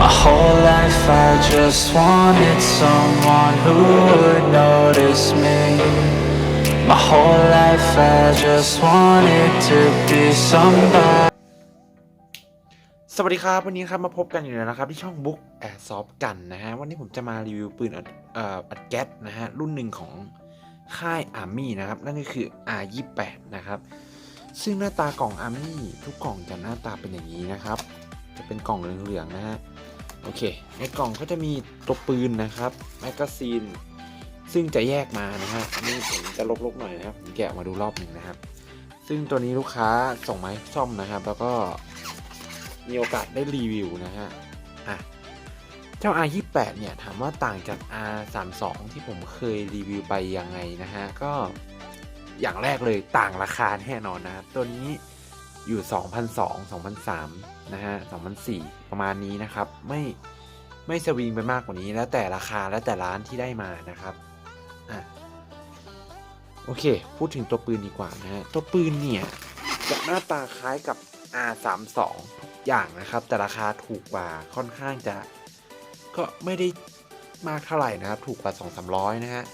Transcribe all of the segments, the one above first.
My whole life I just wanted someone who would notice me My whole life I just wanted to be somebody สวัสดีครับ วันนี้ครับมาพบกันอยู่แล้วนะครับ ที่ช่องบุ๊กแอร์ซอฟกันนะฮะ วันนี้ผมจะมารีวิวปืนอัดเอ่ออัดแก๊สนะฮะ รุ่นหนึ่งของค่ายอาร์มี่นะครับ นั่นก็คือ R28 นะครับ ซึ่งหน้าตากล่องอาร์มี่ทุกกล่องจะหน้าตาเป็นอย่างนี้นะครับ จะเป็นกล่องเหลืองๆนะฮะโอเคในกล่องก็จะมีตัวปืนนะครับแมกกาซีนซึ่งจะแยกมานะฮะนี่ผมจะลบๆหน่อยนะครับผมแกะมาดูรอบหนึ่งนะครับ ซึ่งตัวนี้ลูกค้าส่งมาให้ซ่อมนะครับ แล้วก็มีโอกาสได้รีวิวนะฮะอะเจ้า R28 เนี่ยถามว่าต่างจาก R32 ที่ผมเคยรีวิวไปยังไงนะฮะก็อย่างแรกเลยต่างราคาแน่นอนนะตัวนี้อยู่ 2,002 2,003 นะฮะ2,004ประมาณนี้นะครับ ไม่ไม่สวิงไปมากกว่านี้ แล้วแต่ราคาแล้วแต่ร้านที่ได้มานะครับอะโอเค พูดถึงตัวปืนดีกว่านะฮะตัวปืนเนี่ยจะหน้าตาคล้ายกับ R32 ทุกอย่างนะครับ แต่ราคาถูกกว่าค่อนข้างจะก็ไม่ได้มากเท่าไหร่นะครับ ถูกกว่า 2 3 0 0 นะฮะ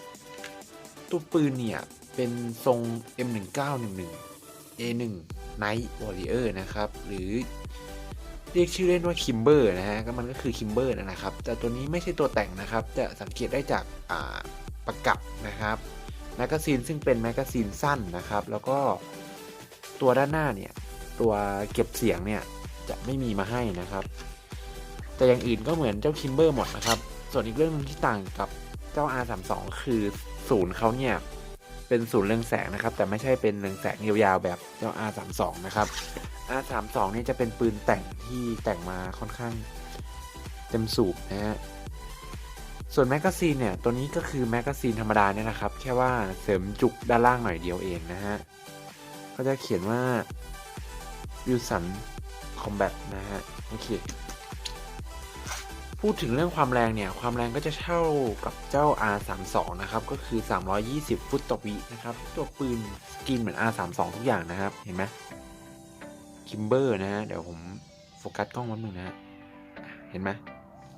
ตัวปืนเนี่ย เป็นทรง M1911 A1 Night Warrior นะครับ หรือ เรียกชื่อเล่นว่า Kimber นะฮะก็มันก็คือ Kimber นนนะครับ แต่ตัวนี้ไม่ใช่ตัวแต่งนะครับ จะสังเกตได้จากอ่าประกับนะครับแมกกาซีนซึ่งเป็นแมกกาซีนสั้นนะครับ แล้วก็ตัวด้านหน้าเนี่ย ตัวเก็บเสียงเนี่ย จะไม่มีมาให้นะครับ แต่อย่างอื่นก็เหมือนเจ้าคิมเบอร์หมดนะครับ ส่วนอีกเรื่องนึงที่ต่างกับเจ้า R32 คือศูนย์เขาเนี่ย เป็นศูนย์เรืองแสงนะครับ แต่ไม่ใช่เป็นเรืองแสงยาวๆแบบเจ้า R32 นะครับ R32 นี่จะเป็นปืนแต่งที่แต่งมาค่อนข้างเต็มสูบนะฮะ ส่วนแมกกาซีนเนี่ย ตัวนี้ก็คือแมกกาซีนธรรมดาเนี่ยนะครับ แค่ว่าเสริมจุกด้านล่างหน่อยเดียวเองนะฮะ ก็จะเขียนว่า Wilson Combat นะฮะ โอเค พูดถึงเรื่องความแรงเนี่ย ความแรงก็จะเท่ากับเจ้า R32 นะครับ ก็คือ 320 ฟุตต่อวินะครับ ตัวปืนสกินเหมือน R32 ทุกอย่างนะครับ เห็นไหม คิมเบอร์นะฮะ เดี๋ยวผมโฟกัสกล้องแป๊บนึงนะฮะเห็นไหม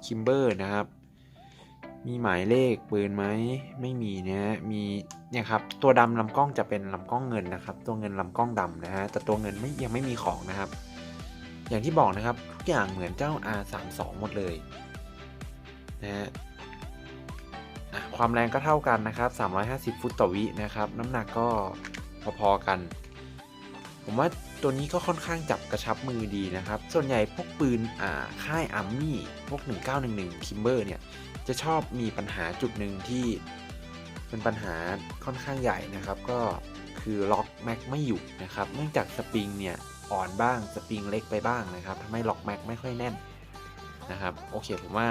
คิมเบอร์นะครับ มีหมายเลขปืนไหมไม่มีนะฮะ มีเนี่ยครับ ตัวดำลำกล้องจะเป็นลำกล้องเงินนะครับ ตัวเงินลำกล้องดำนะฮะ แต่ตัวเงินไม่ยังไม่มีของนะครับ อย่างที่บอกนะครับ ทุกอย่างเหมือนเจ้า R32 หมดเลยนะฮะอะความแรงก็เท่ากันนะครับ 350 ฟุตต่อวินะครับ น้ำหนักก็พอๆกัน ผมว่า ตัวนี้ก็ค่อนข้างจับกระชับมือดีนะครับ ส่วนใหญ่พวกปืนอ่าค่ายอาร์มี่ พวก 1911 Kimber เนี่ย จะชอบมีปัญหาจุดหนึ่งที่เป็นปัญหาค่อนข้างใหญ่นะครับ ก็คือล็อกแม็กไม่อยู่นะครับ เนื่องจากสปริงเนี่ยอ่อนบ้าง สปริงเล็กไปบ้างนะครับทำให้ล็อกแม็กไม่ค่อยแน่นนะครับ โอเคผมว่า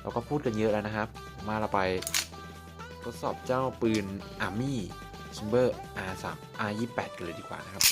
เราก็พูดกันเยอะแล้วนะครับ มาเราไปทดสอบเจ้าปืน Army Kimber R3 R28 กันเลยดีกว่านะครับ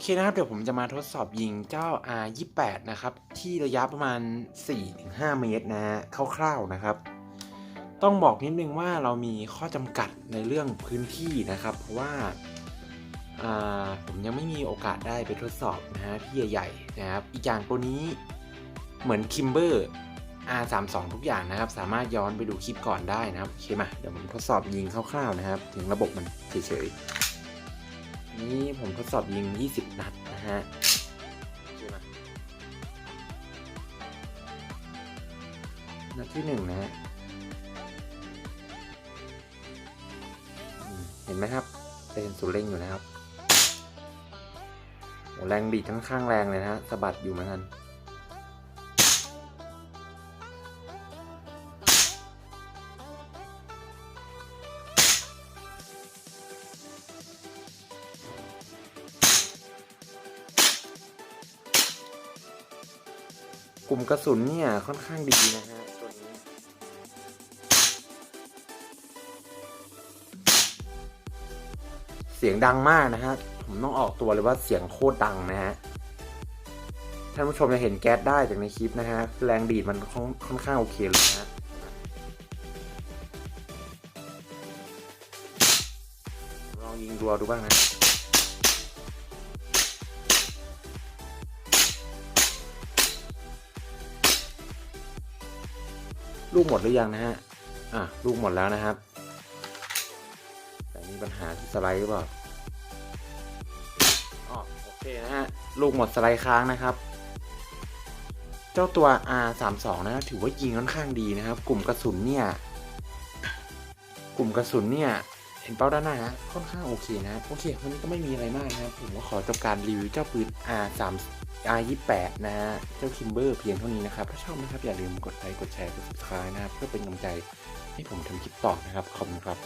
เคนะครับ เดี๋ยวผมจะมาทดสอบยิงเจ้า R28 นะครับ ที่ระยะประมาณ 4-5 เมตรนะฮะคร่าวๆนะครับ ต้องบอกนิดนึงว่าเรามีข้อจำกัดในเรื่องพื้นที่นะครับ เพราะว่าอ่าผมยังไม่มีโอกาสได้ไปทดสอบนะฮะที่ใหญ่ๆนะครับ อีกอย่างตัวนี้เหมือนคิมเบอร์ R32 ทุกอย่างนะครับ สามารถย้อนไปดูคลิปก่อนได้นะครับ โอเคมา เดี๋ยวผมทดสอบยิงคร่าวๆนะครับ ถึงระบบมันเฉยๆ นี้ผมทดสอบยิง 20 นัดนะฮะนัดที่หนึ่งนะฮะเห็นไหมครับจะเห็นสุดเร่งอยู่นะครับโอ้แรงบีดค่อนข้างแรงเลยนะฮะสะบัดอยู่เหมือนกัน กลุ่มกระสุนเนี่ยค่อนข้างดีนะฮะตัวนี้เสียงดังมากนะฮะผมต้องออกตัวเลยว่าเสียงโคตรดังนะฮะท่านผู้ชมจะเห็นแก๊สได้จากในคลิปนะฮะแรงดีดมันค่อนข้างโอเคเลยนะฮะลองยิงรัวดูบ้างนะ ลูกหมดหรือยังนะฮะ อะลูกหมดแล้วนะครับ แต่มีปัญหาที่สไลด์หรือเปล่าอ๋อโอเคนะฮะ ลูกหมดสไลด์ค้างนะครับ เจ้าตัว R32 นะถือว่ายิงค่อนข้างดีนะครับ กลุ่มกระสุนเนี่ย กลุ่มกระสุนเนี่ยเห็นเป้าด้านหน้าฮะค่อนข้างโอเคนะ โอเควันนี้ก็ไม่มีอะไรมากนะครับ ผมก็ขอจบการรีวิวเจ้าปืน R3 R28 นะฮะ เจ้าคิมเบอร์เพียงเท่านี้นะครับ ถ้าชอบนะครับ อย่าลืมกดไลค์ กดแชร์ กด subscribe นะครับ เพื่อเป็นกำลังใจให้ผมทำคลิปต่อนะครับ ขอบคุณครับ